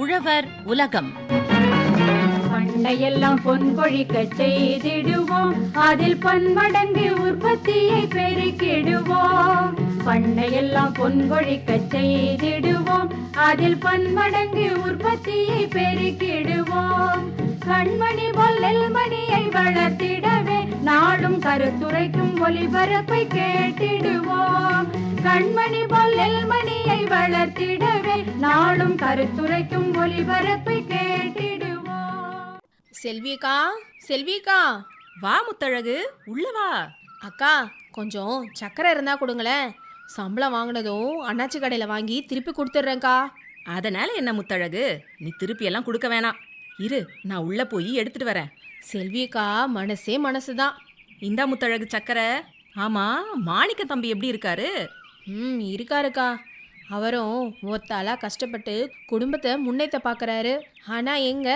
உழவர் உலகம். பண்டையெல்லாம் பொன் கொழிக்க செய்திடுவோம். அதில் பன்மடங்கு உற்பத்தியை பெருக்கிடுவோம். பண்டையெல்லாம் பொன் கொழிக்க செய்திடுவோம். அதில் பன்மடங்கு உற்பத்தியை பெருக்கிடுவோம். கண்மணி போல் நெல்மணியை வளர்த்திடவே நாடும் கருத்துரைக்கும் ஒலிபரப்பை கேட்டிடுவோம். கண்மணி பொல்லல் மணியை வளர்த்திடவே நாடும் கருத்துரைக்கும் ஒளிபரப்பை கேட்டிடுவோம். செல்விக்கா செல்விக்கா வா முத்தழகு உள்ள வா. அக்கா கொஞ்சம் சக்கரை இருந்தா கொடுங்களேன். சம்பளம் வாங்கினதும் அண்ணாச்சி கடையில் வாங்கி திருப்பி கொடுத்துட்றேன்க்கா. அதனால என்ன முத்தழகு? நீ திருப்பி எல்லாம் கொடுக்க வேணாம். இரு நான் உள்ள போய் எடுத்துட்டு வரேன். செல்விக்கா மனசே மனசு தான் இந்தா முத்தழகு சக்கரை. ஆமா மாணிக்க தம்பி எப்படி இருக்காரு? ம் இருக்காருக்கா. அவரும் ஒத்தாலா கஷ்டப்பட்டு குடும்பத்தை முன்னேற்ற பார்க்கறாரு ஆனா எங்க?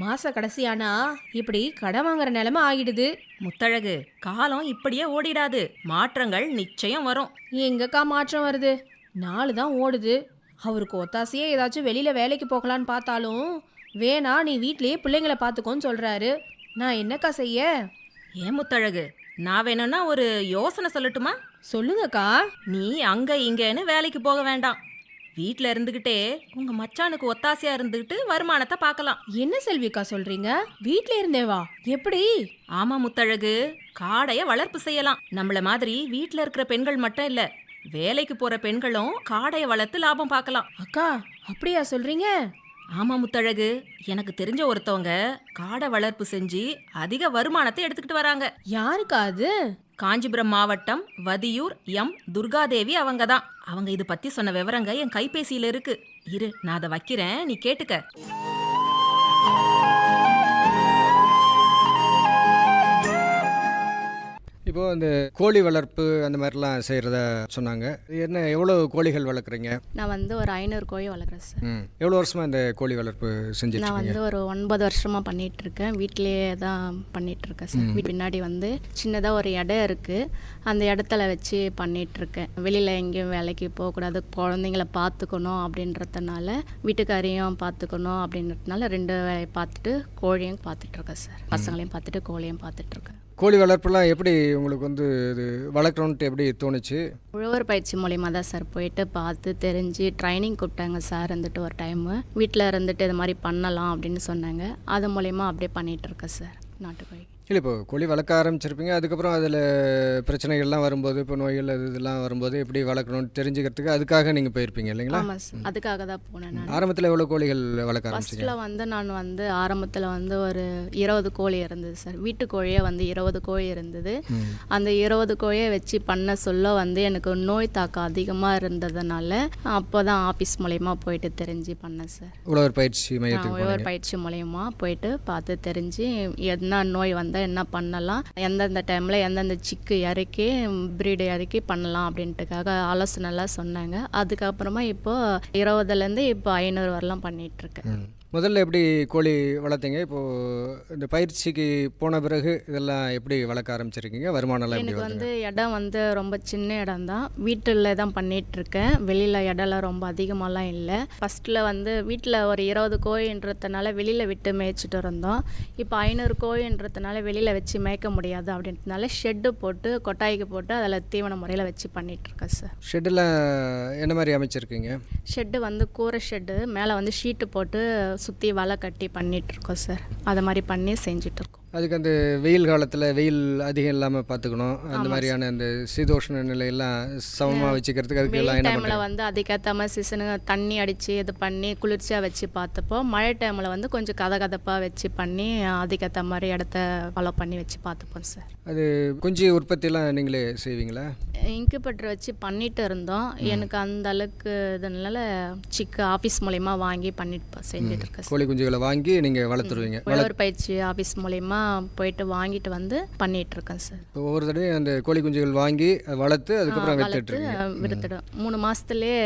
மாச கடைசியானா? இப்படி கடன் வாங்குற நிலைமை ஆகிடுது. முத்தழகு காலம் இப்படியே ஓடிடாது. மாற்றங்கள் நிச்சயம் வரும். எங்கக்கா மாற்றம் வருது? நாலு தான் ஓடுது. அவருக்கு ஒத்தாசையே ஏதாச்சும் வெளியில வேலைக்கு போகலான்னு பார்த்தாலும் வேணா நீ வீட்லயே பிள்ளைங்களை பார்த்துக்கோன்னு சொல்றாரு. நான் என்னக்கா செய்ய? ஏன் முத்தழகு நான் வேணும்னா ஒரு யோசனை சொல்லட்டுமா? சொல்லுங்கக்கா. நீ அங்க இங்கன்னு வேலைக்கு போக வேண்டாம். வீட்ல இருந்துகிட்டே உங்க மச்சானுக்கு ஒத்தாசையா இருந்துகிட்டு வருமானத்தை பார்க்கலாம். என்ன செல்விக்கா சொல்றீங்க? வீட்ல இருந்தேவா எப்படி? ஆமா முத்தழகு காடைய வளர்ப்பு செய்யலாம். நம்மள மாதிரி வீட்ல இருக்கிற பெண்கள் மட்டும் இல்ல வேலைக்கு போற பெண்களும் காடைய வளர்த்து லாபம் பார்க்கலாம். அக்கா அப்படியா சொல்றீங்க? ஆமா முத்தழகு எனக்கு தெரிஞ்ச ஒருத்தவங்க காடை வளர்ப்பு செஞ்சு அதிக வருமானத்தை எடுத்துக்கிட்டு வராங்க. யாருக்கா அது? காஞ்சிபுரம் மாவட்டம் வதியூர் எம். துர்காதேவி அவங்க தான் அவங்க இது பத்தி சொன்ன விவரங்க என் கைபேசியில இருக்கு. இரு நான் அதை வைக்கிறேன். நீ கேட்டுக்க. இப்போ இந்த கோழி வளர்ப்பு அந்த மாதிரிலாம் செய்கிறத சொன்னாங்க. என்ன எவ்வளோ கோழிகள் வளர்க்குறீங்க? நான் வந்து ஒரு ஐநூறு கோழி வளர்க்குறேன் சார். ம். எவ்வளோ வருஷமாக இந்த கோழி வளர்ப்பு நான் செஞ்சிட்ருக்கீங்க வந்து ஒரு ஒன்பது வருஷமா பண்ணிட்டு இருக்கேன் வீட்டிலேயே தான் பண்ணிட்டு இருக்கேன் சார். வீட்டு பின்னாடி வந்து சின்னதாக ஒரு இடம் இருக்கு. அந்த இடத்துல வச்சு பண்ணிட்டு இருக்கேன் வெளியில எங்கேயும் வேலைக்கு போகக்கூடாது. குழந்தைங்கள பார்த்துக்கணும் அப்படின்றதுனால வீட்டுக்காரையும் பார்த்துக்கணும் அப்படின்றதுனால ரெண்டு வேலையை பார்த்துட்டு கோழியும் பார்த்துட்டு இருக்கேன் சார் பசங்களையும் பார்த்துட்டு கோழியும் பார்த்துட்டு இருக்கேன் கோழி வளர்ப்புலாம் எப்படி உங்களுக்கு வந்து இது வளர்க்கணுன்ட்டு எப்படி தோணுச்சு? உழவர் பயிற்சி மூலியமா தான் சார் போயிட்டு பார்த்து தெரிஞ்சு ட்ரைனிங் கூப்பிட்டாங்க சார் இருந்துட்டு ஒரு டைமு வீட்டில் இருந்துட்டு இது மாதிரி பண்ணலாம் அப்படின்னு சொன்னாங்க. அது மூலயமா அப்படியே பண்ணிகிட்ருக்கேன் இருக்கேன் சார் நாட்டுக்கோழி இல்லை இப்போ கோழி வளர்க்க ஆரம்பிச்சிருப்பீங்க. அதுக்கப்புறம் அதில் பிரச்சனைகள்லாம் வரும்போது இப்போ நோய்கள் அது இதெல்லாம் வரும்போது எப்படி வளர்க்கணும்னு தெரிஞ்சுக்கிறதுக்கு அதுக்காக நீங்கள் போயிருப்பீங்க இல்லைங்களா? ஆமாம் அதுக்காக தான் போனேன் நான். ஆரம்பத்தில் எவ்வளோ கோழிகள் வளர்க்க ஆரம்பிச்சிங்க? வந்து நான் வந்து ஆரம்பத்தில் வந்து ஒரு இருபது கோழி இருந்தது சார் வீட்டு கோழியே வந்து இருபது கோழி இருந்தது. அந்த இருபது கோழியை வச்சு பண்ண சொல்ல வந்து எனக்கு நோய் தாக்கம் அதிகமாக இருந்ததுனால அப்போ தான் ஆஃபீஸ் மூலயமா போயிட்டு தெரிஞ்சு பண்ணேன் சார் உழவர் பயிற்சி உழவர் பயிற்சி மூலயமா போயிட்டு பார்த்து தெரிஞ்சு என்ன நோய் வந்தால் என்ன பண்ணலாம்? எந்தெந்த டைமில் எந்தெந்த சிக்கு இறக்கி பிரீடு இறக்கி பண்ணலாம் அப்படின்ட்டுக்காக ஆலோசனைலாம் சொன்னாங்க. அதுக்கப்புறமா இப்போ இருபதுலேருந்து இப்போ ஐநூறு வரலாம் பண்ணிகிட்ருக்கேன் இருக்கேன் முதல்ல எப்படி கோழி வளர்த்தீங்க? இப்போது இந்த பயிற்சிக்கு போன பிறகு இதெல்லாம் எப்படி வளர்க்க ஆரம்பிச்சிருக்கீங்க? வருமானம்லாம் எனக்கு வந்து இடம் வந்து ரொம்ப சின்ன இடம் தான். வீட்டில் தான் பண்ணிட்டு இருக்கேன் வெளியில் இடம்லாம் ரொம்ப அதிகமாலாம் இல்லை. ஃபர்ஸ்ட்டில் வந்து வீட்டில் ஒரு இருபது கோழின்றதுனால வெளியில் விட்டு மேய்ச்சிட்டு இருந்தோம். இப்போ ஐநூறு கோழின்றதுனால வெளியில் வச்சு மேய்க்க முடியாது அப்படின்றதுனால ஷெட்டு போட்டு கொட்டாய்க்கு போட்டு அதில் தீவன முறையில் வச்சு பண்ணிட்டு இருக்கேன் சார் ஷெட்டெல்லாம் என்ன மாதிரி அமைச்சிருக்கீங்க? ஷெட்டு வந்து கூரை ஷெட்டு மேலே வந்து ஷீட்டு போட்டு சுற்றி வலை கட்டி பண்ணிட்டு இருக்கோம் சார். அதை மாதிரி பண்ணி செஞ்சிட்ருக்கோம் அதுக்கு அந்த வெயில் காலத்தில் வெயில் அதிகம் இல்லாமல் பார்த்துக்கணும் அந்த மாதிரியான அந்த சீதோஷ்ண நிலையெல்லாம் சமமாக வச்சுக்கிறதுக்கு அதுக்கு எல்லாம் என்ன டைமில் வந்து அதுக்கேற்ற மாதிரி சீசனுக்கு தண்ணி அடித்து இது பண்ணி குளிர்ச்சியாக வச்சு பார்த்தப்போ மழை டைமில் வந்து கொஞ்சம் கதகதப்பாக வச்சு பண்ணி அதுக்கேற்ற மாதிரி இடத்த ஃபாலோ பண்ணி வச்சு பார்த்துப்போம் சார் அது குஞ்சு உற்பத்தியெல்லாம் நீங்களே செய்வீங்களா? இன்குபேட்டர் வச்சு பண்ணிட்டு இருந்தோம். எனக்கு அந்த அளவுக்கு இதனால சிக்கு ஆஃபீஸ் மூலயமா வாங்கி பண்ணிட்டு செஞ்சுட்டு இருக்கேன் கோழி குஞ்சுகளை வாங்கி நீங்கள் வளர்த்துருவீங்க. உழவர் பயிற்சி ஆஃபீஸ் மூலயமா போயிட்டு வாங்கிட்டு வந்து பண்ணிட்டு இருக்கேன் சார் ஒவ்வொரு தடவையும் அந்த கோழி குஞ்சுகள் வாங்கி வளர்த்து அதுக்கப்புறம் வித்துட்ருக்கீங்க விடுத்துடும் மூணு மாசத்துலயே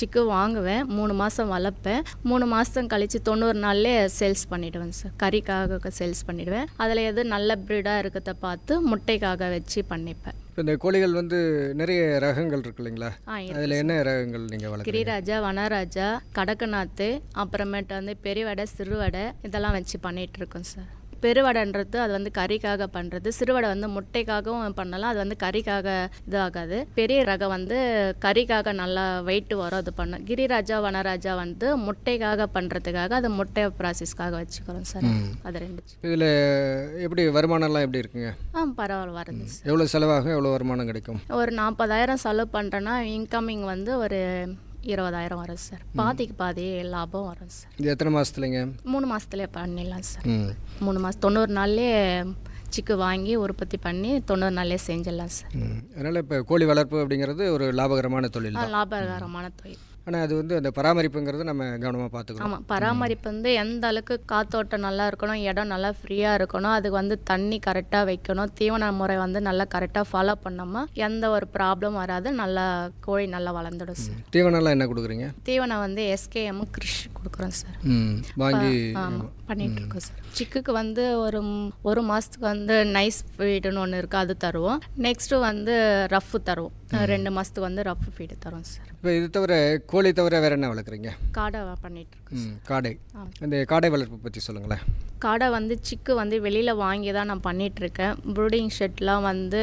சிக்கு வாங்குவேன் மூணு மாசம் வளர்ப்பேன். மூணு மாசம் கழிச்சு தொண்ணூறு நாள்லயே சேல்ஸ் பண்ணிடுவேன் சார். கறிக்காக சேல்ஸ் பண்ணிடுவேன். அதுல எது நல்ல ப்ரீடா இருக்கிறத பார்த்து முட்டைக்காக வச்சு பண்ணிப்பேன். இந்த கோழிகள் வந்து நிறைய ரகங்கள் இருக்கு இல்லைங்களா? அதில் என்ன ரகங்கள் நீங்கள் வளர்க்குறீங்க? கிரிராஜா வனராஜா கடக்கநாத்து அப்புறமேட்டு வந்து பெருவடை சிறுவடை இதெல்லாம் வச்சு பண்ணிட்டு இருக்கோம் சார். பெருவடைன்றது அது வந்து கறிக்காக பண்ணுறது சிறுவடை வந்து முட்டைக்காகவும் பண்ணலாம். அது வந்து கறிக்காக இதாகாது. பெரிய ரகம் வந்து கறிக்காக நல்லா வெயிட் வரும் அது பண்ண. கிரிராஜா வனராஜா வந்து முட்டைக்காக பண்ணுறதுக்காக அது முட்டை ப்ராசஸ்க்காக வச்சுக்கிறோம் சார். அது ரெண்டு இதில் எப்படி வருமானம்லாம் எப்படி இருக்குங்க? ஆ பரவாயில்ல வருது சார். எவ்வளோ செலவாகும்? எவ்வளோ வருமானம் கிடைக்கும்? ஒரு நாற்பதாயிரம் செலவு பண்ணுறேன்னா இன்கமிங் வந்து ஒரு இருபதாயிரம் வரும் சார். பாதிக்கு பாதி லாபம் வரும் சார். இது எத்தனை மாதத்துலைங்க மூணு மாதத்துலேயே பண்ணிடலாம் சார். மூணு மாதம் தொண்ணூறு நாள்லேயே சிக்கு வாங்கி உற்பத்தி பண்ணி தொண்ணூறு நாள்லேயே செஞ்சிடலாம் சார். அதனால் இப்போ கோழி வளர்ப்பு அப்படிங்கிறது ஒரு லாபகரமான தொழில் லாபகரமான தொழில். ஆனால் அது வந்து அந்த பராமரிப்புங்கிறது நம்ம கவனமாக பார்த்துக்கணும் ஆமாம் பராமரிப்பு வந்து எந்த அளவுக்கு காத்தோட்டம் நல்லா இருக்கணும் இடம் நல்லா ஃப்ரீயாக இருக்கணும் அதுக்கு வந்து தண்ணி கரெக்டாக வைக்கணும் தீவன முறை வந்து நல்லா கரெக்டாக ஃபாலோ பண்ணோமா எந்த ஒரு ப்ராப்ளம் வராது நல்லா கோழி நல்லா வளர்ந்துடும் சார் தீவனம்லாம் என்ன கொடுக்குறீங்க? தீவனம் வந்து எஸ்கேஎம் கிருஷ் கொடுக்குறோம் சார் வாங்கி ஆமாம் பண்ணிட்டு இருக்கோம் சார் சிக்குக்கு வந்து ஒரு ஒரு மாதத்துக்கு வந்து நைஸ் ஃபீடுன்னு ஒன்று இருக்குது அது தருவோம். நெக்ஸ்ட்டு வந்து ரஃப்பு தருவோம். ரெண்டு மாதத்துக்கு வந்து ரஃப் ஃபீடு தருவோம் சார் இப்போ இது தவிர கோழி தவிர வேறு என்ன வளர்க்குறீங்க? காடை பண்ணிட்டு இருக்கோம் ம் காடை. அந்த காடை வளர்ப்பு பற்றி சொல்லுங்களேன். காடை வந்து சிக்கு வந்து வெளியில் வாங்கி தான் நான் பண்ணிகிட்ருக்கேன் ப்ரூடிங் ஷெட்லாம் வந்து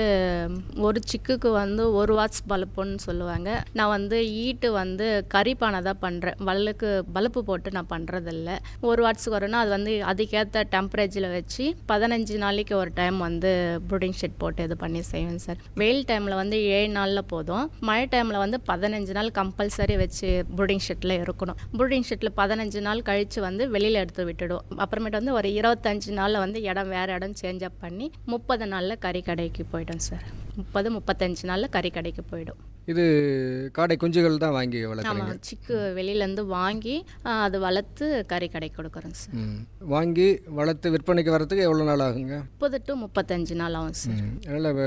ஒரு சிக்குக்கு வந்து ஒரு வாட்ஸ் பல்புன்னு சொல்லுவாங்க. நான் வந்து ஈட்டு வந்து கறிப்பானை தான் பண்ணுறேன் வல்லுக்கு பல்பு போட்டு நான் பண்ணுறதில்ல ஒரு வாட்ஸுக்கு வரும்னா அது வந்து அதுக்கேற்ற டெம்பரேச்சரில் வச்சு பதினஞ்சு நாளைக்கு ஒரு டைம் வந்து ப்ரூடிங் ஷெட் போட்டு இது பண்ணி செய்வேன் சார் வெயில் டைமில் வந்து ஏழு நாளில் போதும். மழை டைமில் வந்து பதினஞ்சு நாள் கம்பல்சரி வச்சு ப்ரூடிங் ஷெட்டில் இருக்கணும். ப்ரூடிங் ஷெட்டில் பதினஞ்சு நாள் கழித்து வந்து வெளியில் எடுத்து விட்டுடுவோம். அப்புறமேட்டு வந்து ஒரு இருபத்தஞ்சு நாளில் வந்து இடம் வேறு இடம் சேஞ்ச் அப் பண்ணி முப்பது நாளில் கறி கடைக்கு போயிடும் சார் முப்பது முப்பத்தஞ்சு நாளில் கறி கடைக்கு போயிடும். இது காடை குஞ்சுகள் தான் வாங்கி வளர்க்குறீங்க. சிக்கு வெளியிலேருந்து வாங்கி அது வளர்த்து கறி கடைக்கு கொடுக்குறோம் சார். வாங்கி வளர்த்து விற்பனைக்கு வரதுக்கு எவ்வளோ நாள் ஆகுங்க? முப்பது டு முப்பத்தஞ்சு நாள் ஆகும் சார். அதனால்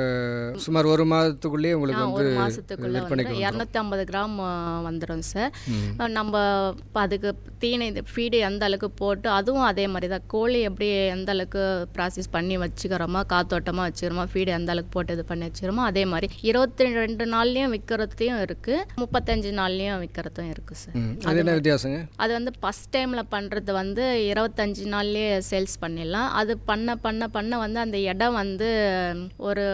சுமார் ஒரு மாதத்துக்குள்ளேயே உங்களுக்கு ஒரு மாதத்துக்குள்ளே விற்பனைக்கு இரநூத்தி ஐம்பது கிராம் வந்துடும் சார். நம்ம அதுக்கு தீனி ஃபீடு எந்த அளவுக்கு போட்டு அதுவும் அதே மாதிரி தான். கோழி எப்படி எந்த அளவுக்கு ப்ராசஸ் பண்ணி வச்சுக்கிறோமோ காத்தோட்டமாக வச்சுக்கிறோமோ ஃபீடு எந்த அளவுக்கு போட்டு இது பண்ணி வச்சுக்கிறோமோ அதே மாதிரி இருபத்தி ரெண்டு நாள்லேயும் விற்கிறதையும் இருக்குது முப்பத்தஞ்சு நாள்லேயும் விற்கிறதும் இருக்குது சார் அது என்ன வித்தியாசங்க? அது வந்து ஃபஸ்ட் டைமில் பண்ணுறது வந்து இருபத்தஞ்சு நாள்லேயே சேல்ஸ் பண்ணிடலாம். அது பண்ண பண்ண பண்ண வந்து அந்த இடம் வந்து ஒரு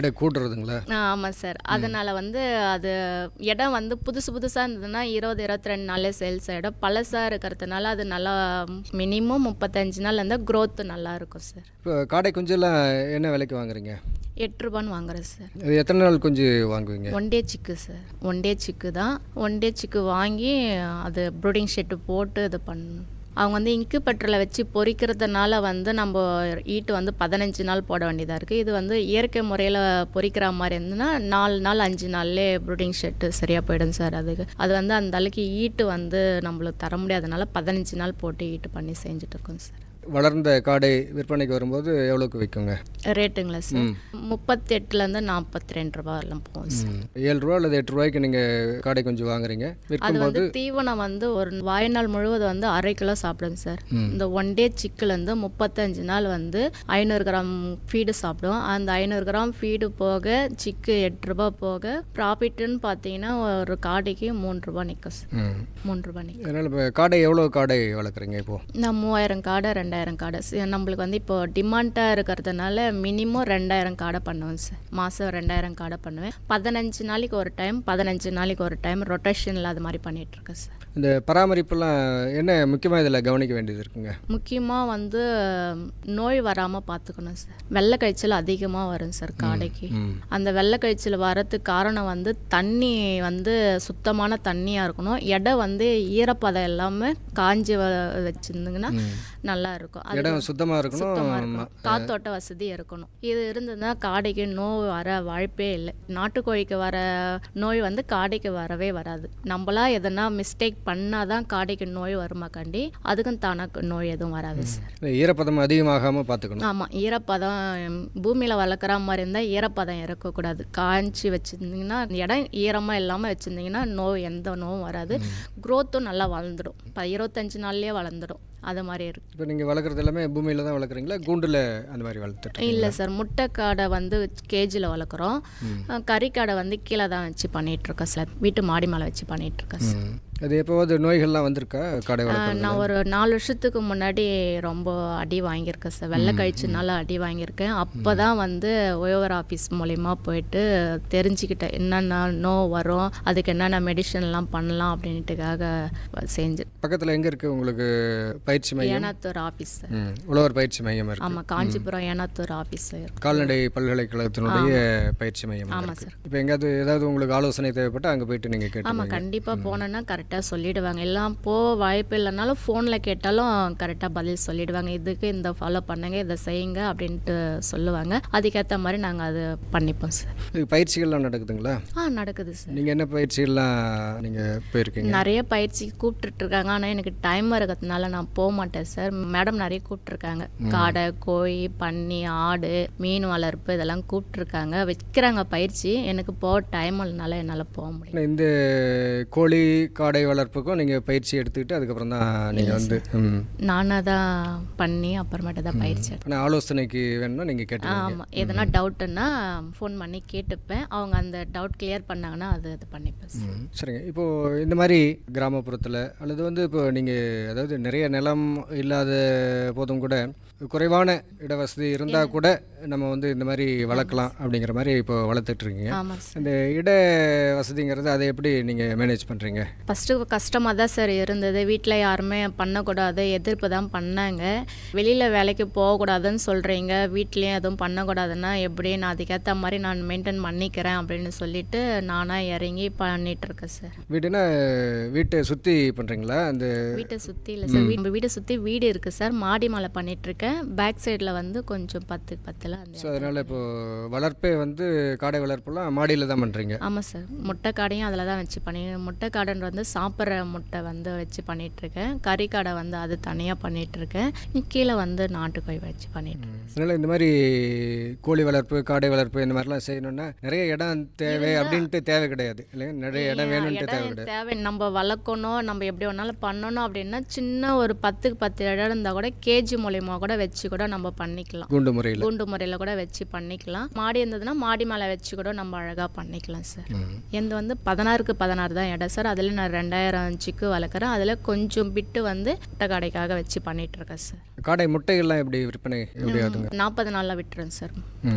எடை கூட்டுறதுங்களா? ஆமாம் சார் அதனால் வந்து அது இடம் வந்து புதுசு புதுசாக இருந்ததுன்னா இருபது இருபத்தி ரெண்டு நாளே சேல்ஸ் ஆகிடும் பழசாக இருக்கிறதுனால அது நல்லா மினிமம் முப்பத்தஞ்சு நாள் இருந்தால் growth நல்லா இருக்கும் சார் இப்போ காடை குஞ்செல்லாம் என்ன விலைக்கு வாங்குறீங்க? எட்டு ரூபான்னு வாங்குறேன் சார். அது எத்தனை நாள் குஞ்சு வாங்குவீங்க? One day chick sir. One day chick தான். ஒன் டே சிக்கு வாங்கி அது ப்ரூடிங் ஷெட்டு போட்டு இது பண்ணணும். அவங்க வந்து இன்குபேட்டரில் வச்சு பொரிக்கிறதுனால வந்து நம்ம ஈட்டு வந்து பதினஞ்சு நாள் போட வேண்டியதாக இருக்குது இது வந்து இயற்கை முறையில் பொரிக்கிற மாதிரி இருந்ததுன்னா நாலு நாள் அஞ்சு நாள்லே ப்ரூடிங் ஷெட்டு சரியாக போயிடும் சார். அதுக்கு அது வந்து அந்த அளவுக்கு ஈட்டு வந்து நம்மளுக்கு தர முடியாதனால பதினஞ்சு நாள் போட்டு ஈட்டு பண்ணி செஞ்சுட்டு இருக்கோம் சார். வளர்ந்த காடை விற்பனைக்கு வரும்போது எவ்வளோக்கு விற்குங்க? ரேட்டுங்களா சார்? முப்பத்தெட்டுலேருந்து நாற்பத்தி ரெண்டு ரூபா வரலாம் போகும் சார். ஏழு ரூபா அல்லது எட்டு ரூபாய்க்கு நீங்கள் காடை குஞ்சு வாங்குறீங்க? அது வந்து தீவனம் வந்து ஒரு வாழ்நாள் முழுவதும் வந்து அரை கிலோ சாப்பிடுங்க சார். இந்த ஒன் டே சிக்கிலேருந்து முப்பத்தஞ்சு நாள் வந்து ஐநூறு கிராம் ஃபீடு சாப்பிடும் அந்த ஐநூறு கிராம் ஃபீடு போக சிக்கு எட்டு ரூபா போக ப்ராஃபிட்டுன்னு பார்த்தீங்கன்னா ஒரு காடைக்கு மூணு ரூபா நிற்கும் சார். ம். மூணு ரூபா நிற்கும் அதனால் காடை எவ்வளோ காடை வளர்க்குறீங்க இப்போது நான் மூவாயிரம் காடை ரெண்டாயிரம் காடை நம்மளுக்கு வந்து இப்போ டிமாண்டாக இருக்கிறதுனால மினிமம் ரெண்டாயிரம் காடை பண்ணுவேன் சார். மாதம் ரெண்டாயிரம் காடை பண்ணுவேன். பதினஞ்சு நாளைக்கு ஒரு டைம் பதினஞ்சு நாளைக்கு ஒரு டைம் ரொட்டேஷனில் அது மாதிரி பண்ணிகிட்ருக்கேன் சார். இந்த பராமரிப்புலாம் என்ன முக்கியமாக இதில் கவனிக்க வேண்டியது இருக்குங்க? முக்கியமாக வந்து நோய் வராமல் பார்த்துக்கணும் சார். வெள்ளை கழிச்சல் அதிகமாக வரும் சார் காடைக்கு அந்த வெள்ளை கழிச்சல் வரதுக்கு காரணம் வந்து தண்ணி வந்து சுத்தமான தண்ணியாக இருக்கணும். எடை வந்து ஈரப்பதம் இல்லாமல் காஞ்சி வ வச்சுருந்தீங்கன்னா நல்லா இருக்கும். அது இடம் சுத்தமாக இருக்கணும். காத்தோட்ட வசதி இருக்கணும். இது இருந்ததுன்னா காடைக்கு நோய் வர வாய்ப்பே இல்லை. நாட்டுக்கோழிக்கு வர நோய் வந்து காடைக்கு வரவே வராது. நம்மளா எதனா மிஸ்டேக் பண்ணாதான் காடைக்கு நோய் வருமாக்காண்டி அதுக்கும் தானாக நோய் எதுவும் வராது சார். ஈரப்பதம் அதிகமாகாமல் பார்த்துக்கணும். ஆமாம் ஈரப்பதம் பூமியில் வளர்க்குற மாதிரி இருந்தால் ஈரப்பதம் இறக்கக்கூடாது. காய்ச்சி வச்சுருந்தீங்கன்னா இடம் ஈரமாக இல்லாமல் வச்சுருந்தீங்கன்னா நோய் எந்த நோயும் வராது. க்ரோத்தும் நல்லா வளர்ந்துடும். இப்போ இருபத்தஞ்சு நாள்லேயே வளர்ந்துடும். அது மாதிரி இருக்கு. இப்போ நீங்கள் வளர்க்குறது எல்லாமே பூமியில் தான் வளர்க்குறீங்களா? கூண்டில் அந்த மாதிரி வளர்த்துட்டு இல்லை சார் முட்டைக்காடை வந்து கேஜியில் வளர்க்குறோம். கறிக்காடை வந்து கீழே தான் வச்சு பண்ணிகிட்ருக்கோம் சார். வீட்டு மாடி மேலே வச்சு பண்ணிகிட்ருக்கோம் சார். அது எப்போவாது நோய்கள்லாம் வந்திருக்கா? காடை நான் ஒரு நாலு வருஷத்துக்கு முன்னாடி ரொம்ப அடி வாங்கியிருக்கேன் சார். வெள்ளை கழிச்சுனால அடி வாங்கியிருக்கேன். அப்போ தான் வந்து ஓவர் ஆஃபீஸ் மூலிமா போயிட்டு தெரிஞ்சுக்கிட்டேன். என்னென்ன நோ வரும் அதுக்கு என்னென்ன மெடிசன்லாம் பண்ணலாம் அப்படின்ட்டுக்காக செஞ்சு பக்கத்தில் எங்கே இருக்குது உங்களுக்கு பயிற்சி மையம்? ஏனாத்தூர் ஆஃபீஸ் உழவர் பயிற்சி மையம் இருக்குது ஆமாம் காஞ்சிபுரம் ஏனாத்தூர் ஆஃபீஸ் இருக்கு. கால்நடை பல்கலைக்கழகத்தினுடைய பயிற்சி மையம் ஆமாம். சார். இப்போ எங்கேயாவது ஏதாவது உங்களுக்கு ஆலோசனை தேவைப்பட்டு அங்கே போயிட்டு நீங்கள் ஆமாம் கேட்டு கண்டிப்பாக போனோன்னா கரெக்டாக சொல்லிடுவாங்க. எல்லாம் போ வாய்ப்பு இல்லைனாலும் ஃபோனில் கேட்டாலும் கரெக்டாக பதில் சொல்லிடுவாங்க. இதுக்கு இந்த ஃபாலோ பண்ணுங்க இதை செய்யுங்க அப்படின்ட்டு சொல்லுவாங்க. அதுக்கேற்ற மாதிரி நாங்கள் அது பண்ணிப்போம் சார் பயிற்சிகள்லாம் நடக்குதுங்களா? ஆ நடக்குது சார் நீங்கள் என்ன பயிற்சிகள்லாம் நீங்கள் போயிருக்கீங்க? நிறைய பயிற்சி கூப்பிட்டுட்டு இருக்காங்க. ஆனால் எனக்கு டைம் இருக்கிறதுனால நான் போக மாட்டேன் சார் மேடம் நிறைய கூப்பிட்ருக்காங்க காடை கோழி பன்னி ஆடு மீன் வளர்ப்பு இதெல்லாம் கூப்பிட்ருக்காங்க வைக்கிறாங்க பயிற்சி. எனக்கு போக டைம் இல்லைனால என்னால் போக முடியும் இந்த கோழி காடை வளர்ப்புக்கும் நீங்கள் பயிற்சி எடுத்துக்கிட்டு அதுக்கப்புறம் தான் நீங்கள் வந்து நானாக தான் பண்ணி அப்புறமேட்டு தான் பயிற்சி எடுத்தேன். ஆனால் ஆலோசனைக்கு வேணும்னா நீங்கள் கேட்டுக்கோங்க. ஆமாம் எதனா டவுட்டுன்னா ஃபோன் பண்ணி கேட்டுப்பேன். அவங்க அந்த டவுட் கிளியர் பண்ணாங்கன்னா அது இது பண்ணிப்பேன் சரிங்க. இப்போது இந்த மாதிரி கிராமப்புறத்தில் அல்லது வந்து இப்போ நீங்கள் அதாவது நிறைய நிலம் இல்லாத போதும் கூட குறைவான இடவசதி இருந்தால் கூட நம்ம வந்து இந்த மாதிரி வளர்க்கலாம் அப்படிங்கிற மாதிரி இப்போ வளர்த்துட்டு இருக்கீங்க. ஆமாம் சார். இந்த இட வசதிங்கிறது அதை எப்படி நீங்கள் மேனேஜ் பண்ணுறீங்க ஃபஸ்ட்டு கஷ்டமாக தான் சார் இருந்தது. வீட்டில் யாருமே பண்ணக்கூடாது எதிர்ப்பு தான் பண்ணாங்க. வெளியில் வேலைக்கு போகக்கூடாதுன்னு சொல்கிறீங்க வீட்லேயும் எதுவும் பண்ணக்கூடாதுன்னா எப்படி நான் அதுக்கேற்ற மாதிரி நான் மெயின்டைன் பண்ணிக்கிறேன் அப்படின்னு சொல்லிட்டு நானாக இறங்கி பண்ணிட்டு இருக்கேன் சார். வீடுனா வீட்டை சுற்றி பண்ணுறீங்களா அந்த வீட்டை சுற்றி இல்லை சார். வீட்டை சுற்றி வீடு இருக்குது சார். மாடி மேலே பண்ணிகிட்ருக்கேன் பேக் சைடில் வந்து கொஞ்சம் பத்து பத்தில் அந்த ஸோ அதனால் இப்போது வளர்ப்பே வந்து காடை வளர்ப்புலாம் மாடியில் தான் பண்ணுறீங்க ஆமாம் சார் முட்டைக்காடையும் அதில் தான் வச்சு பண்ணி முட்டைக்காடன் வந்து சாப்பிட்ற முட்டை வந்து வச்சு பண்ணிகிட்ருக்கேன் கறிக்காடை வந்து அது தனியாக பண்ணிகிட்ருக்கேன் கீழே வந்து நாட்டுக்கோழி வச்சு பண்ணிகிட்ருக்கேன் அதனால் இந்த மாதிரி கோழி வளர்ப்பு காடை வளர்ப்பு இந்த மாதிரிலாம் செய்யணும்னா நிறைய இடம் தேவை அப்படின்ட்டு தேவை கிடையாது. இல்லைங்க நிறைய இடம் வேணும்ன்ட்டு தேவை கிடையாது. தேவை. நம்ம வளர்க்கணும் நம்ம எப்படி வேணாலும் பண்ணணும் அப்படின்னா சின்ன ஒரு பத்துக்கு பத்து இடம் இருந்தால் கூட கேஜி மூலியமாக கூட வச்சு கூட நம்ம பண்ணிக்கலாம். கூண்டு முறையில். கூண்டு முறையில் கூட வச்சு பண்ணிக்கலாம். மாடி இருந்ததுன்னா மாடி மேலே வச்சு கூட நம்ம அழகாக பண்ணிக்கலாம் சார். எந்த வந்து பதினாறுக்கு பதினாறு தான் இடம் சார். அதில் நான் ரெண்டாயிரம் சிக்கு வளர்க்குறேன். அதில் கொஞ்சம் பிட்டு வந்து முட்டை கடைக்காக வச்சு பண்ணிட்டு இருக்கேன் சார். காடை முட்டைகள்லாம் எப்படி விற்பனை நாற்பது நாளில் விட்டுறேன் சார்.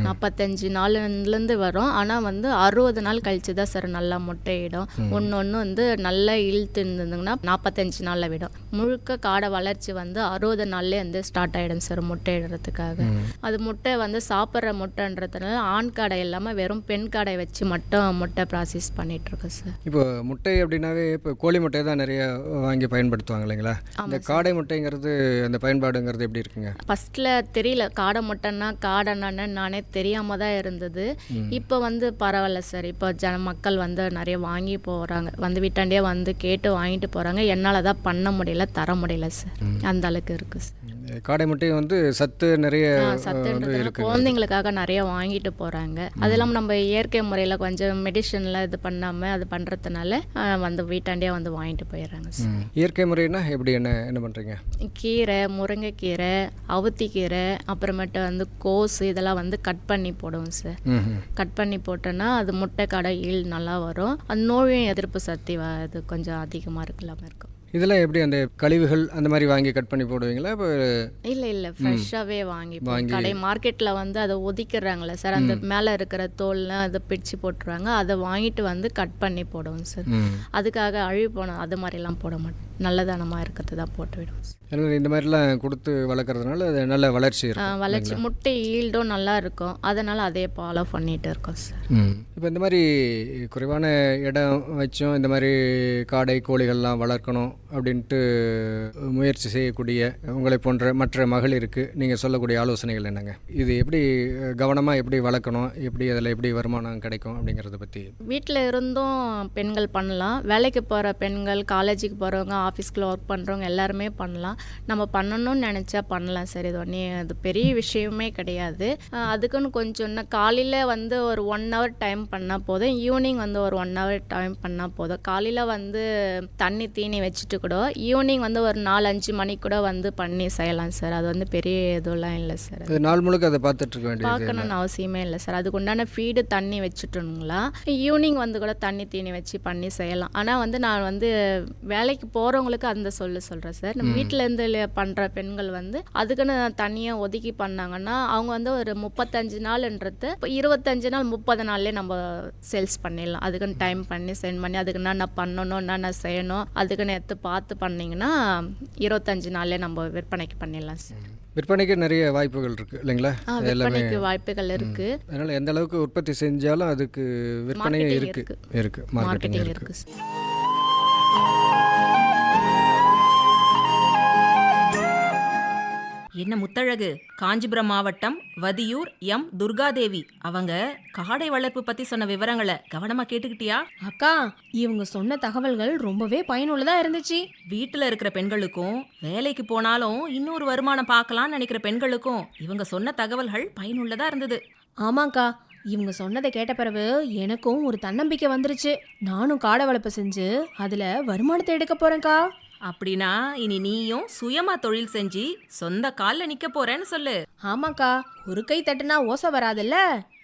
நாற்பத்தஞ்சு நாள்லேருந்து வரும். ஆனால் வந்து அறுபது நாள் கழிச்சு தான் சார் நல்லா முட்டையிடும். ஒன்று ஒன்று வந்து நல்லா இழுத்து இருந்ததுங்கன்னா நாற்பத்தஞ்சு நாளில் விடும். முழுக்க காடை வளர்ச்சி வந்து அறுபது நாள்லேயே வந்து ஸ்டார்ட் ஆகிடும் சார் முட்டையிடுறதுக்காக அது முட்டை வந்து சாப்பிட்ற முட்டைன்றதுனால ஆண் காடை இல்லாமல் வெறும் பெண் காடை வச்சு மட்டும் முட்டை ப்ராசஸ் பண்ணிகிட்ருக்கோம் சார். இப்போ முட்டை அப்படின்னாவே இப்போ கோழி முட்டை தான் நிறைய வாங்கி பயன்படுத்துவாங்க இல்லைங்களா? இந்த காடை முட்டைங்கிறது அந்த பயன்பாடுங்கிறது எப்படி இருக்குங்க? ஃபஸ்ட்டில் தெரியல காடை முட்டைன்னா காடைன்னு நானே தெரியாமல் தான் இருந்தது. இப்போ வந்து பரவாயில்ல சார். இப்போ ஜன மக்கள் வந்து நிறைய வாங்கி போகிறாங்க வந்து வீட்டாண்டே வந்து கேட்டு வாங்கிட்டு போகிறாங்க என்னால் தான் பண்ண முடியல தர முடியல சார். அந்த அளவுக்கு இருக்குது சார். காடை முட்டை வந்து சத்து நிறைய இருக்கு. குழந்தைங்களுக்காக நிறைய வாங்கிட்டு போகிறாங்க அது இல்லாமல் நம்ம இயற்கை முறையில் கொஞ்சம் மெடிசன்லாம் இது பண்ணாமல் அது பண்ணுறதுனால வந்து வீட்டாண்டே வந்து வாங்கிட்டு போயிடுறாங்க. இயற்கை முறைனா எப்படி என்ன என்ன பண்ணுறீங்க கீரை முருங்கைக்கீரை அவுத்திக்கீரை அப்புறமேட்டு வந்து கோஸ் இதெல்லாம் வந்து கட் பண்ணி போடுவோம் சார் கட் பண்ணி போட்டோன்னா அது முட்டை கடை ஈல் நல்லா வரும். அது நோயும் எதிர்ப்பு சக்தி அது கொஞ்சம் அதிகமாக இருக்கலாமல் இருக்கும். இதெல்லாம் எப்படி அந்த கழிவுகள் அந்த மாதிரி வாங்கி கட் பண்ணி போடுவீங்களா? இப்போ இல்லை இல்லை. ஃப்ரெஷ்ஷாகவே வாங்கி கடை மார்க்கெட்டில் வந்து அதை ஒதிக்கிறாங்களே சார். அந்த மேலே இருக்கிற தோல்லாம் அதை பிடிச்சு போட்டுருவாங்க. அதை வாங்கிட்டு வந்து கட் பண்ணி போடுவோம் சார். அதுக்காக அழிவு போன அது மாதிரிலாம் போட மாட்டோம். நல்லதானமாக இருக்கிறது தான் போட்டு அதனால இந்த மாதிரிலாம் கொடுத்து வளர்க்குறதுனால அது நல்ல வளர்ச்சி வளர்ச்சி முட்டை ஈல்டும் நல்லா இருக்கும். அதனால் அதே ஃபாலோ பண்ணிட்டு இருக்கோம் சார் இப்போ இந்த மாதிரி குறைவான இடம் வச்சும் இந்த மாதிரி காடை கோழிகள்லாம் வளர்க்கணும் அப்படின்ட்டு முயற்சி செய்யக்கூடிய உங்களை போன்ற மற்ற மகளிருக்கு நீங்கள் சொல்லக்கூடிய ஆலோசனைகள் என்னங்க? இது எப்படி கவனமாக எப்படி வளர்க்கணும் எப்படி அதில் எப்படி வருமானம் கிடைக்கும் அப்படிங்கிறத பற்றி வீட்டில் இருந்தும் பெண்கள் பண்ணலாம். வேலைக்கு போகிற பெண்கள் காலேஜுக்கு போகிறவங்க ஆஃபீஸ்க்குள்ள ஒர்க் பண்ணுறவங்க எல்லாருமே பண்ணலாம். நம்ம பண்ணணும்னு நினச்சா பண்ணலாம் சார் இது ஒன்றே அது பெரிய விஷயமே கிடையாது. அதுக்குன்னு கொஞ்சம் இன்னும் காலையில் வந்து ஒரு ஒன் ஹவர் டைம் பண்ணால் போதும். ஈவினிங் வந்து ஒரு ஒன் ஹவர் டைம் பண்ணால் போதும். காலையில் வந்து தண்ணி தீனி வச்சுட்டு கூட ஈவினிங் வந்து ஒரு நாலு அஞ்சு மணிக்கு கூட வந்து பண்ணி செய்யலாம் சார். அது வந்து பெரிய இதுவெல்லாம் இல்லை சார். நாள் முழுக்க அதை பார்த்துட்டு பார்க்கணும்னு அவசியமே இல்லை சார். அதுக்கு உண்டான ஃபீடு தண்ணி வச்சுட்டோங்களா? ஈவினிங் வந்து கூட தண்ணி தீனி வச்சு பண்ணி செய்யலாம். ஆனால் வந்து நான் வந்து வேலைக்கு போகிறவங்களுக்கு அந்த சொல்ல சொல்கிறேன் சார். நம்ம வீட்டிலேருந்து பண்ணுற பெண்கள் வந்து அதுக்குன்னு தனியாக ஒதுக்கி பண்ணாங்கன்னா அவங்க வந்து ஒரு முப்பத்தஞ்சு நாள்ன்றது இப்போ இருபத்தஞ்சு நாள் முப்பது நாள்லேயே நம்ம சேல்ஸ் பண்ணிடலாம். அதுக்குன்னு டைம் பண்ணி சென்ட் பண்ணி அதுக்கு என்னென்ன பண்ணணும் என்னென்ன செய்யணும் அதுக்குன்னு எடுத்து பார்த்து பண்ணிங்கன்னா இருபத்தஞ்சு நாள்லேயே நம்ம விற்பனைக்கு பண்ணிடலாம் சார். விற்பனைக்கு நிறைய வாய்ப்புகள் இருக்குது இல்லைங்களா? விற்பனைக்கு வாய்ப்புகள் இருக்குது அதனால் எந்த அளவுக்கு உற்பத்தி செஞ்சாலும் அதுக்கு விற்பனையும் இருக்கு. இருக்குது மார்க்கெட்டிங் மார்க்கெட்டிங் என்ன முத்தழகு? காஞ்சிபுரம் மாவட்டம் வதியூர் எம். துர்காதேவி. அவங்க காடை வளர்ப்பு பத்தி சொன்ன விவரங்களை கவனமா கேட்டுக்கிட்டியா? அக்கா இவங்க சொன்ன தகவல்கள் ரொம்பவே பயனுள்ளதா இருந்துச்சு. வீட்டுல இருக்கிற பெண்களுக்கும் வேலைக்கு போனாலும் இன்னொரு வருமானம் பார்க்கலாம்னு நினைக்கிற பெண்களுக்கும் இவங்க சொன்ன தகவல்கள் பயனுள்ளதா இருந்தது. ஆமாக்கா இவங்க சொன்னதை கேட்ட பிறகு எனக்கும் ஒரு தன்னம்பிக்கை வந்துருச்சு. நானும் காடை வளர்ப்பு செஞ்சு அதுல வருமானத்தை எடுக்க போறேன்க்கா. அப்படின்னா இனி நீயும் சுயமா தொழில் செஞ்சு சொந்த கால்ல நிக்க போறேன்னு சொல்லு. ஆமாக்கா ஒரு கை தட்டுனா ஓசை வராதுல்ல?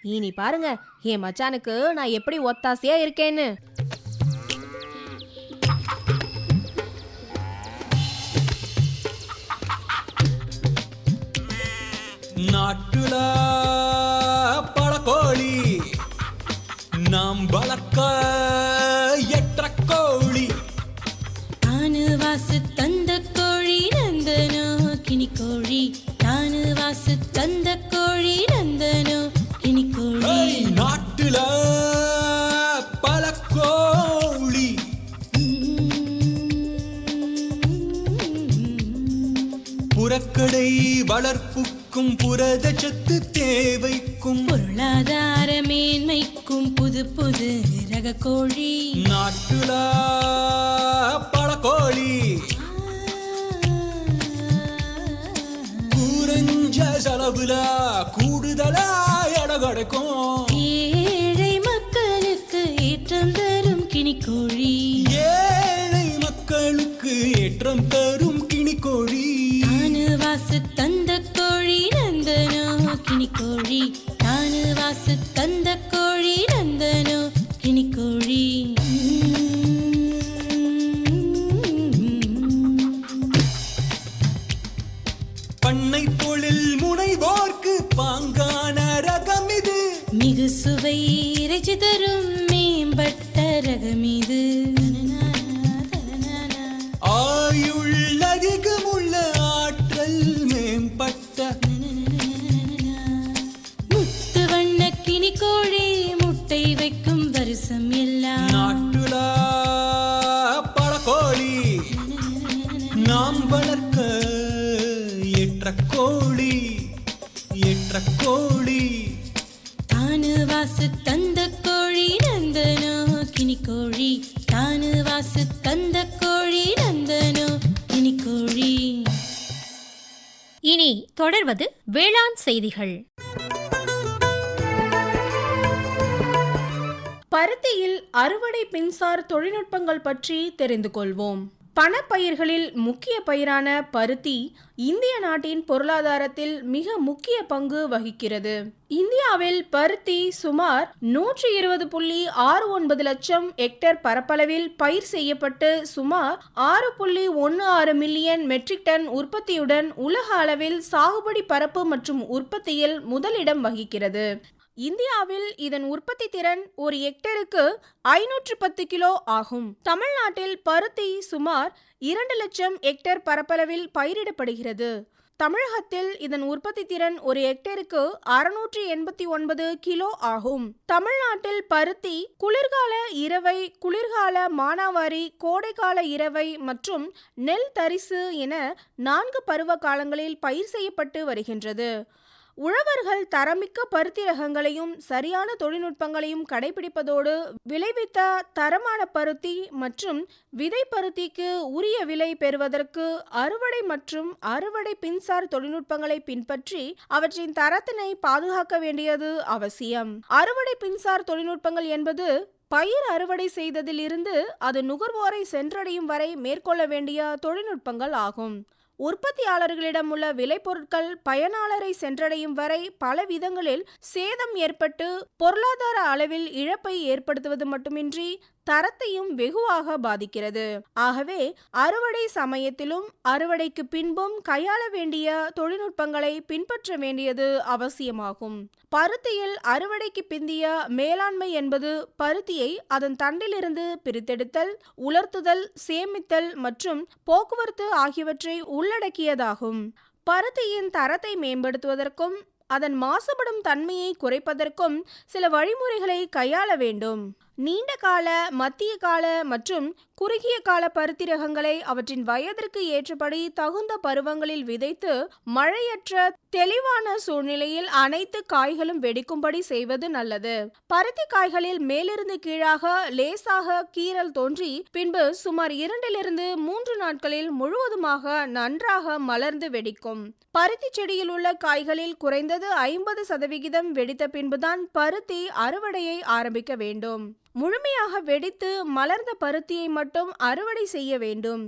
இனி பாருங்க என் மச்சானுக்கு நான் எப்படி ஒத்தாசையா இருக்கேன்னு. நாட்டுல பழக்கோழி நாம் வளர்க்க வாசு தந்த கோழி நந்தனோ? கிணி கோழி தானு வாசு தந்த கோழி நந்தனோ? கிணி கோழி நாட்டுல பல கோழி. புறக்கடை வளர்ப்புக்கும் புரதச்சத்து தேவைக்கும். பொருளாதார மேன்மைக்கும் புது புது ரக கோழி. நாட்டுல பழக்கோழி கூரஞ்ச செலவுல கூடுதலா எடை கிடைக்கும். ஏழை மக்களுக்கு ஏற்றம் தரும் கிணி கோழி ஏழை மக்களுக்கு ஏற்றம் தரும் கிணிக்கோழி. வாச தந்த கோழி நந்தனோ கிணி செய்திகள். பருத்தியில் அறுவடை மின்சார் தொழில்நுட்பங்கள் பற்றி தெரிந்து கொள்வோம் பணப்பயிர்களில் முக்கிய பயிரான பருத்தி இந்திய நாட்டின் பொருளாதாரத்தில் மிக முக்கிய பங்கு வகிக்கிறது. இந்தியாவில் பருத்தி சுமார் நூற்றி இருபது புள்ளி ஆறு ஒன்பது லட்சம் ஹெக்டேர் பரப்பளவில் பயிர் செய்யப்பட்டு சுமார் ஆறு புள்ளி ஒன்று ஆறு மில்லியன் மெட்ரிக் டன் உற்பத்தியுடன் உலக அளவில் சாகுபடி பரப்பு மற்றும் உற்பத்தியில் முதலிடம் வகிக்கிறது. இந்தியாவில் இதன் உற்பத்தி திறன் ஒரு ஹெக்டேருக்கு ஐநூற்று பத்து கிலோ ஆகும். தமிழ்நாட்டில் பருத்தி சுமார் இரண்டு லட்சம் ஹெக்டேர் பரப்பளவில் பயிரிடப்படுகிறது. தமிழகத்தில் இதன் உற்பத்தி திறன் ஒரு ஹெக்டேருக்கு அறுநூற்றி எண்பத்தி ஒன்பது கிலோ ஆகும். தமிழ்நாட்டில் பருத்தி குளிர்கால இரவை குளிர்கால மானாவாரி கோடைக்கால இரவை மற்றும் நெல் தரிசு என நான்கு பருவ காலங்களில் பயிர் செய்யப்பட்டு வருகின்றது. உழவர்கள் தரமிக்க பருத்தி ரகங்களையும் சரியான தொழில்நுட்பங்களையும் கடைபிடிப்பதோடு விளைவித்த தரமான பருத்தி மற்றும் விதை பருத்திக்கு உரிய விலை பெறுவதற்கு அறுவடை மற்றும் அறுவடை பின்சார் தொழில்நுட்பங்களை பின்பற்றி அவற்றின் தரத்தினை பாதுகாக்க வேண்டியது அவசியம். அறுவடை பின்சார் தொழில்நுட்பங்கள் என்பது பயிர் அறுவடை செய்ததில் இருந்து அது நுகர்வோரை சென்றடையும் வரை மேற்கொள்ள வேண்டிய தொழில்நுட்பங்கள் ஆகும். உற்பத்தியாளர்களிடம் உள்ள விளைபொருட்கள் பயனாளரை சென்றடையும் வரை பல விதங்களில் சேதம் ஏற்பட்டு பொருளாதார அளவில் இழப்பை ஏற்படுத்துவது மட்டுமின்றி தரத்தையும் வெகுவாக பாதிக்கிறது. ஆகவே அறுவடை சமயத்திலும் அறுவடைக்கு பின்பும் கையாள வேண்டிய தொழில்நுட்பங்களை பின்பற்ற வேண்டியது அவசியமாகும். பருத்தியில் அறுவடைக்கு பிந்திய மேலாண்மை என்பது பருத்தியை அதன் தண்டிலிருந்து பிரித்தெடுத்தல் உலர்த்துதல் சேமித்தல் மற்றும் போக்குவரத்து ஆகியவற்றை உள்ளடக்கியதாகும். பருத்தியின் தரத்தை மேம்படுத்துவதற்கும் அதன் மாசுபடும் தன்மையை குறைப்பதற்கும் சில வழிமுறைகளை கையாள வேண்டும். நீண்ட கால மத்திய கால மற்றும் குறுகிய கால பருத்தி ரகங்களை அவற்றின் வயதிற்கு ஏற்றபடி தகுந்த பருவங்களில் விதைத்து மழையற்ற தெளிவான சூழ்நிலையில் அனைத்து காய்களும் வெடிக்கும்படி செய்வது நல்லது. பருத்தி காய்களில் மேலிருந்து கீழாக லேசாக கீறல் தோன்றி பின்பு சுமார் இரண்டிலிருந்து மூன்று நாட்களில் முழுவதுமாக நன்றாக மலர்ந்து வெடிக்கும். பருத்தி செடியில் உள்ள காய்களில் குறைந்தது ஐம்பது சதவிகிதம் வெடித்த பின்புதான் பருத்தி அறுவடையை ஆரம்பிக்க வேண்டும். முழுமையாக வெடித்து மலர்ந்த பருத்தியை மட்டும் அறுவடை செய்ய வேண்டும்.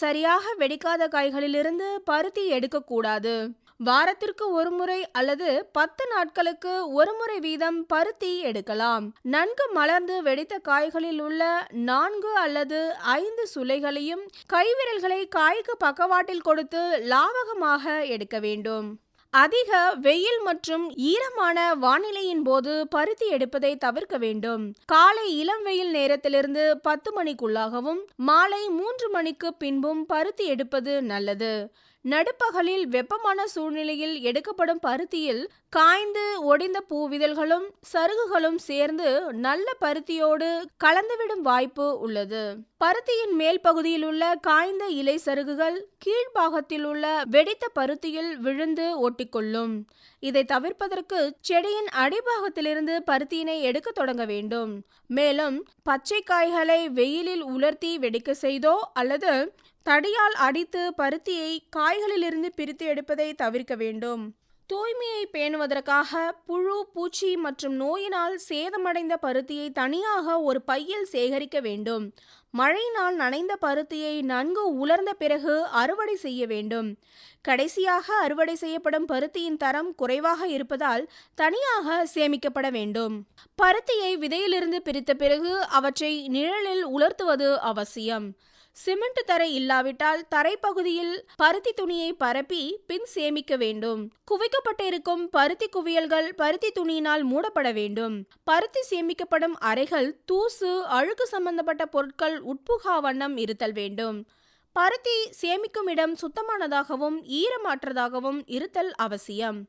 சரியாக வெடிக்காத காய்களிலிருந்து பருத்தி எடுக்கக்கூடாது. வாரத்திற்கு ஒரு முறை அல்லது பத்து நாட்களுக்கு ஒரு முறை வீதம் பருத்தி எடுக்கலாம். நன்கு மலர்ந்து வெடித்த காய்களில் உள்ள நான்கு அல்லது ஐந்து சுளைகளையும் கைவிரல்களை காய்க்கு பக்கவாட்டில் கொடுத்து லாவகமாக எடுக்க வேண்டும். அதிக வெயில் மற்றும் ஈரமான வானிலையின் போது பருத்தி எடுப்பதை தவிர்க்க வேண்டும். காலை இளம் வெயில் நேரத்திலிருந்து பத்து மணிக்குள்ளாகவும் மாலை மூன்று மணிக்கு பின்பும் பருத்தி எடுப்பது நல்லது. நடுப்பகலில் வெப்பமான சூழ்நிலையில் எடுக்கப்படும் பருத்தியில் காய்ந்து ஒடிந்த பூவிதழ்களும் சருகுகளும் சேர்ந்து நல்ல பருத்தியோடு கலந்துவிடும் வாய்ப்பு உள்ளது. பருத்தியின் மேல் பகுதியில் உள்ள காய்ந்த இலை சருகுகள் கீழ்பாகத்தில் உள்ள வெடித்த பருத்தியில் விழுந்து ஒட்டிக்கொள்ளும். இதை தவிர்ப்பதற்கு செடியின் அடிபாகத்திலிருந்து பருத்தியினை எடுக்க தொடங்க வேண்டும். மேலும் பச்சை காய்களை வெயிலில் உலர்த்தி வெடிக்க செய்தோ அல்லது தடியால் அடித்து பருத்தியை காய்களிலிருந்து பிரித்து எடுப்பதை தவிர்க்க வேண்டும். தூய்மையை பேணுவதற்காக புழு பூச்சி மற்றும் நோயினால் சேதமடைந்த பருத்தியை தனியாக ஒரு பையில் சேகரிக்க வேண்டும். மழையினால் நனைந்த பருத்தியை நன்கு உலர்ந்த பிறகு அறுவடை செய்ய வேண்டும். கடைசியாக அறுவடை செய்யப்படும் பருத்தியின் தரம் குறைவாக இருப்பதால் தனியாக சேமிக்கப்பட வேண்டும். பருத்தியை விதையிலிருந்து பிரித்த பிறகு அவற்றை நிழலில் உலர்த்துவது அவசியம். சிமெண்ட் தரை இல்லாவிட்டால் தரைப்பகுதியில் பருத்தி துணியை பரப்பி பின் சேமிக்க வேண்டும். குவிக்கப்பட்டிருக்கும் பருத்தி குவியல்கள் பருத்தி துணியினால் மூடப்பட வேண்டும். பருத்தி சேமிக்கப்படும் அறைகள் தூசு அழுக்கு சம்பந்தப்பட்ட பொருட்கள் உட்புகா வண்ணம் இருத்தல் வேண்டும். பருத்தி சேமிக்கும் இடம் சுத்தமானதாகவும் ஈரமாற்றதாகவும் இருத்தல் அவசியம்.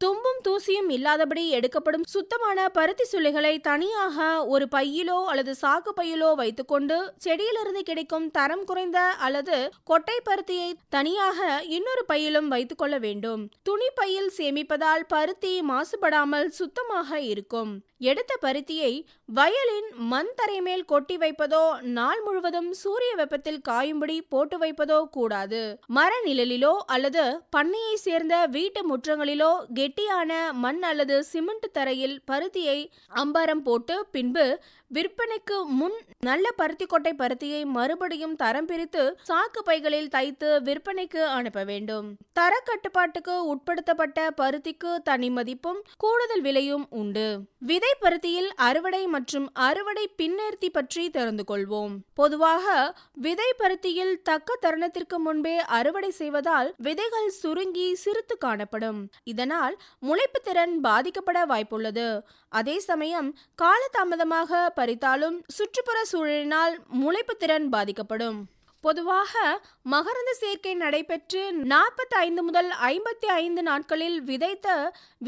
தும்பும் தூசியும் இல்லாதபடி எடுக்கப்படும் சுத்தமான பருத்தி சுளைகளை தனியாக ஒரு பையிலோ அல்லது சாக்கு பையிலோ வைத்துக்கொண்டு செடியிலிருந்து கிடைக்கும் தரம் குறைந்த அல்லது கொட்டை பருத்தியை தனியாக இன்னொரு பையிலும் வைத்துக்கொள்ள வேண்டும். துணி பையில் சேமிப்பதால் பருத்தி மாசுபடாமல் சுத்தமாக இருக்கும். எடுத்த பருத்தியை வயலின் மண் தரை மேல் கொட்டி வைப்பதோ நாள் முழுவதும் சூரிய வெப்பத்தில் காயும்படி போட்டு வைப்பதோ கூடாது. மர நிழலிலோ அல்லது பண்ணையை சேர்ந்த வீட்டு முற்றங்களிலோ கெட்டியான மண் அல்லது சிமெண்ட் தரையில் பருத்தியை அம்பாரம் போட்டு பின்பு விற்பனைக்கு முன் நல்ல பருத்தி கொட்டை பருத்தியை மறுபடியும் தரம் பிரித்து சாக்கு பைகளில் தைத்து விற்பனைக்கு அனுப்ப வேண்டும். தர கட்டுப்பாட்டுக்கு உட்படுத்தப்பட்ட பருத்திக்கு தனி மதிப்பும் கூடுதல் விலையும் உண்டு. விதை பருத்தியில் அறுவடை மற்றும் அறுவடை பின்னேர்த்தி பற்றி தெரிந்து கொள்வோம். பொதுவாக விதை பருத்தியில் தக்க தருணத்திற்கு முன்பே அறுவடை செய்வதால் விதைகள் சுருங்கி சிறுத்து காணப்படும். இதனால் முளைப்பு திறன் பாதிக்கப்பட வாய்ப்புள்ளது. அதே சமயம் காலதாமதமாக பறித்தாலும் சுற்றுப்புற சூழலினால் முளைப்பு திறன் பாதிக்கப்படும். பொதுவாக மகரந்த சேர்க்கை நடைபெற்று நாற்பத்தி ஐந்து முதல் ஐம்பத்தி ஐந்து நாட்களில் விதைத்த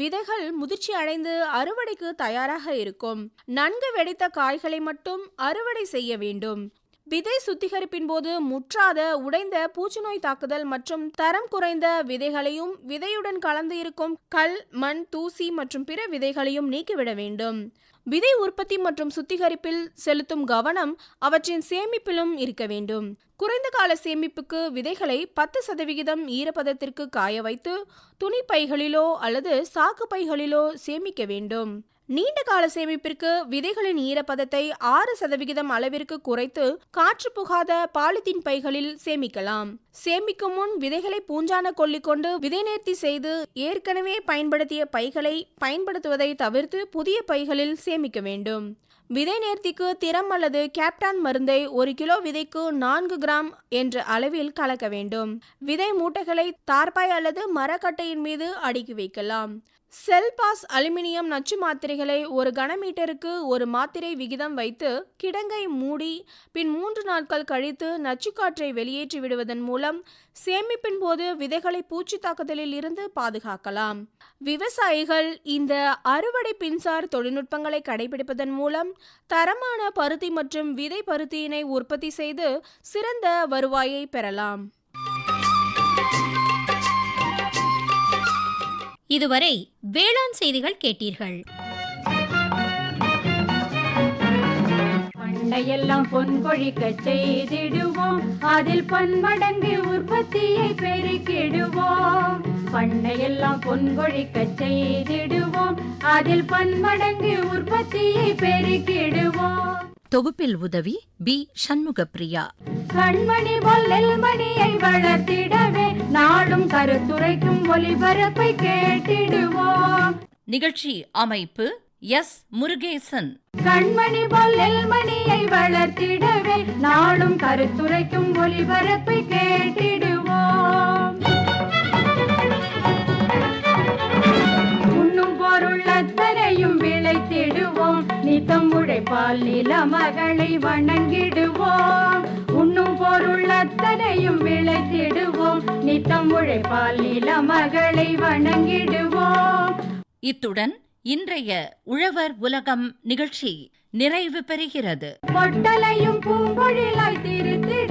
விதைகள் முதிர்ச்சி அடைந்து அறுவடைக்கு தயாராக இருக்கும். நன்கு வெடித்த காய்களை மட்டும் அறுவடை செய்ய வேண்டும். விதை சுத்திகரிப்பின் போது முற்றாத உடைந்த பூச்சிநோய் தாக்குதல் மற்றும் தரம் குறைந்த விதைகளையும் விதையுடன் கலந்து இருக்கும் கல் மண் தூசி மற்றும் பிற விதைகளையும் நீக்கிவிட வேண்டும். விதை உற்பத்தி மற்றும் சுத்திகரிப்பில் செலுத்தும் கவனம் அவற்றின் சேமிப்பிலும் இருக்க வேண்டும். குறைந்த கால சேமிப்புக்கு விதைகளை பத்து சதவிகிதம் ஈரப்பதத்திற்கு காய வைத்து துணி பைகளிலோ அல்லது சாக்கு பைகளிலோ சேமிக்க வேண்டும். நீண்ட கால சேமிப்பிற்கு விதைகளின் ஈரப்பதத்தை ஆறு சதவிகிதம் அளவிற்கு குறைத்து காற்று புகாத பாலித்தீன் பைகளில் சேமிக்கலாம். சேமிக்கும் முன் விதைகளை பூஞ்சான கொல்லிக்கொண்டு விதை நேர்த்தி செய்து ஏற்கனவே பயன்படுத்திய பைகளை பயன்படுத்துவதை தவிர்த்து புதிய பைகளில் சேமிக்க வேண்டும். விதை நேர்த்திக்கு திறம் அல்லது கேப்டான் மருந்தை ஒரு கிலோ விதைக்கு நான்கு கிராம் என்ற அளவில் கலக்க வேண்டும். விதை மூட்டைகளை தார்பாய் அல்லது மரக்கட்டையின் மீது அடுக்கி வைக்கலாம். செல் பாஸ் அலுமினியம் நச்சு மாத்திரைகளை ஒரு கனமீட்டருக்கு ஒரு மாத்திரை விகிதம் வைத்து கிடங்கை மூடி பின் மூன்று நாட்கள் கழித்து நச்சுக்காற்றை வெளியேற்றி விடுவதன் மூலம் சேமிப்பின் போது விதைகளை பூச்சி தாக்குதலில் இருந்து பாதுகாக்கலாம். விவசாயிகள் இந்த அறுவடை பின்சார் தொழில்நுட்பங்களை கடைபிடிப்பதன் மூலம் தரமான பருத்தி மற்றும் விதை பருத்தியினை உற்பத்தி செய்து சிறந்த வருவாயை பெறலாம். இதுவரை வேளாண் செய்திகள் கேட்டீர்கள். பண்டையெல்லாம் பொன் கொழிக்க செய்திடுவோம். அதில் பன்மடங்கு உற்பத்தியை பெருக்கிடுவோம். பண்டையெல்லாம் பொன் கொழிக்க செய்திடுவோம். அதில் பன்மடங்கு உற்பத்தியை பெருக்கிடுவோம். தொகுப்பில் உதவி பி. சண்முகப்பிரியா. கண்மணி மணியை வளர்த்திடவே நாடும் கருத்துரைக்கும் ஒலிபரப்பை கேட்டிடுவோம். நிகழ்ச்சி அமைப்பு எஸ். முருகேசன். கண்மணி மணியை வளர்த்திடவே நாடும் கருத்துரைக்கும் ஒலிபரப்பை கேட்டிடுவோம். உண்ணும் பொருள் அத்தனையும் விளைத்திடுவோம். உழைப்பால் நில மகளை வணங்கிடுவோம். உண்ணும் பொருள் அத்தனையும் விளைத்திடுவோம். நித்தம் உழைப்பால் நில மகளை வணங்கிடுவோம். இத்துடன் இன்றைய உழவர் உலகம் நிகழ்ச்சி நிறைவு பெறுகிறது. பொட்டலையும் பூங்கொழிலாய் திருத்திடுவோம்